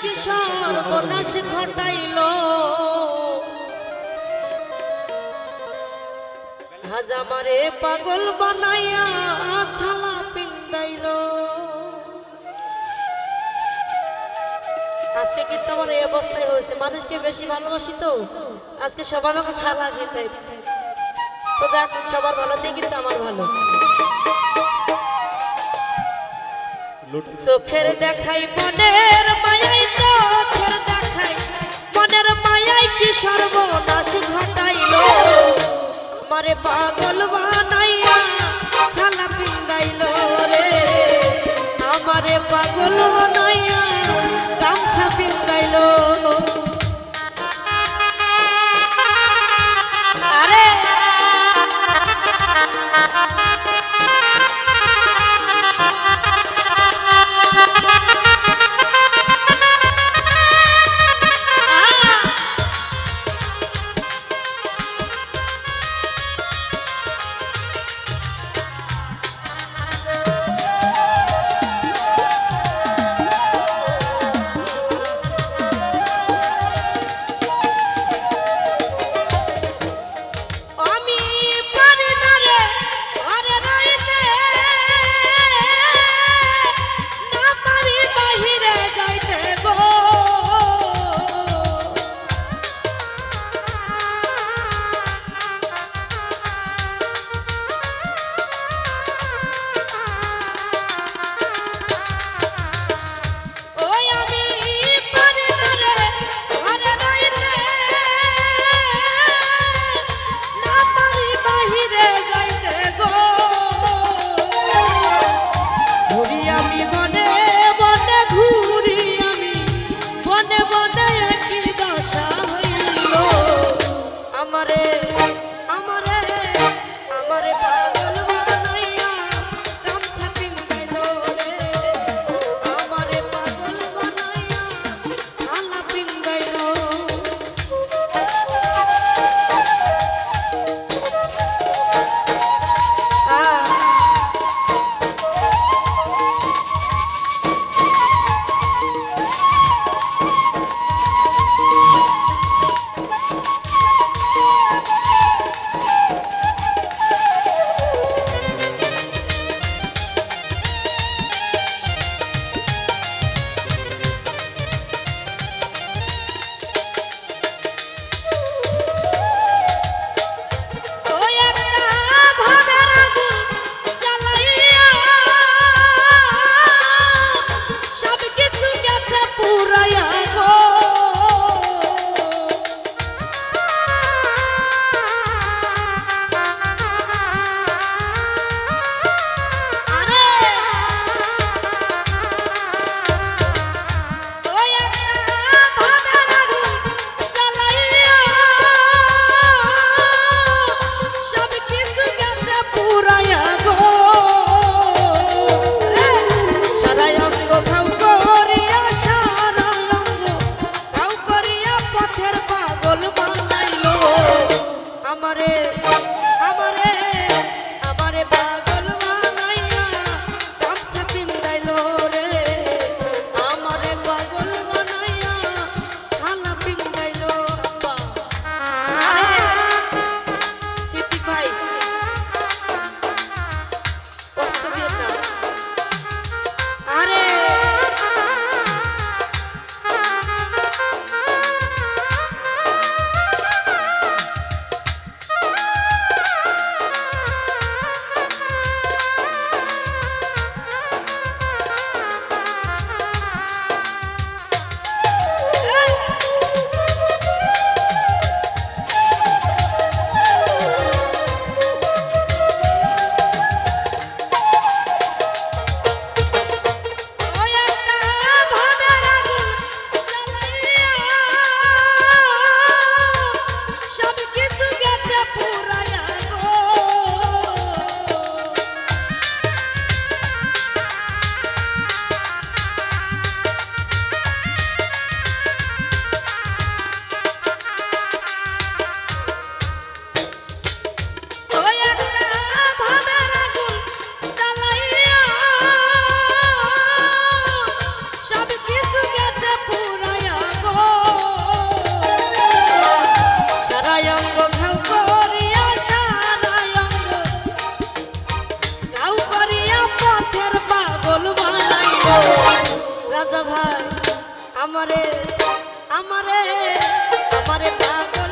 কি সর্বনাশ ঘটাইল। হাজামারে পাগল বানাইয়া ছালা পিন্দাইল। আজকে কিন্তু আমার এই অবস্থায় হয়েছে। মানুষকে বেশি ভালোবাসি তো। আজকে সবার আমাকে ছালা পিন্দাই দিছে তো যাক সবার ভালো দিয়ে কিন্তু আমার ভালো। চোখের দেখাই মনের মায়াই পাগল আমারে আমারে আমারে পাগল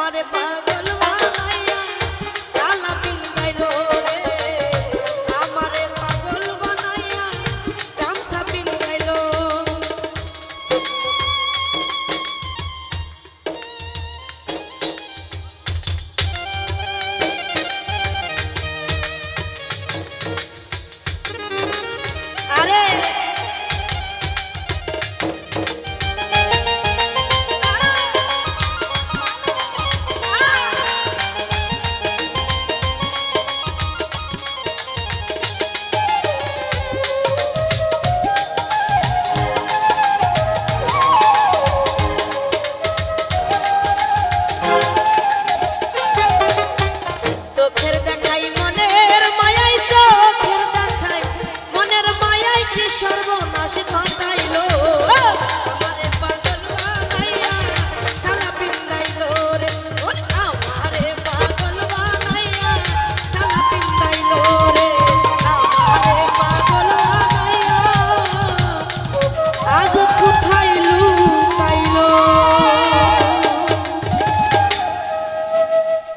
আমারে পাগল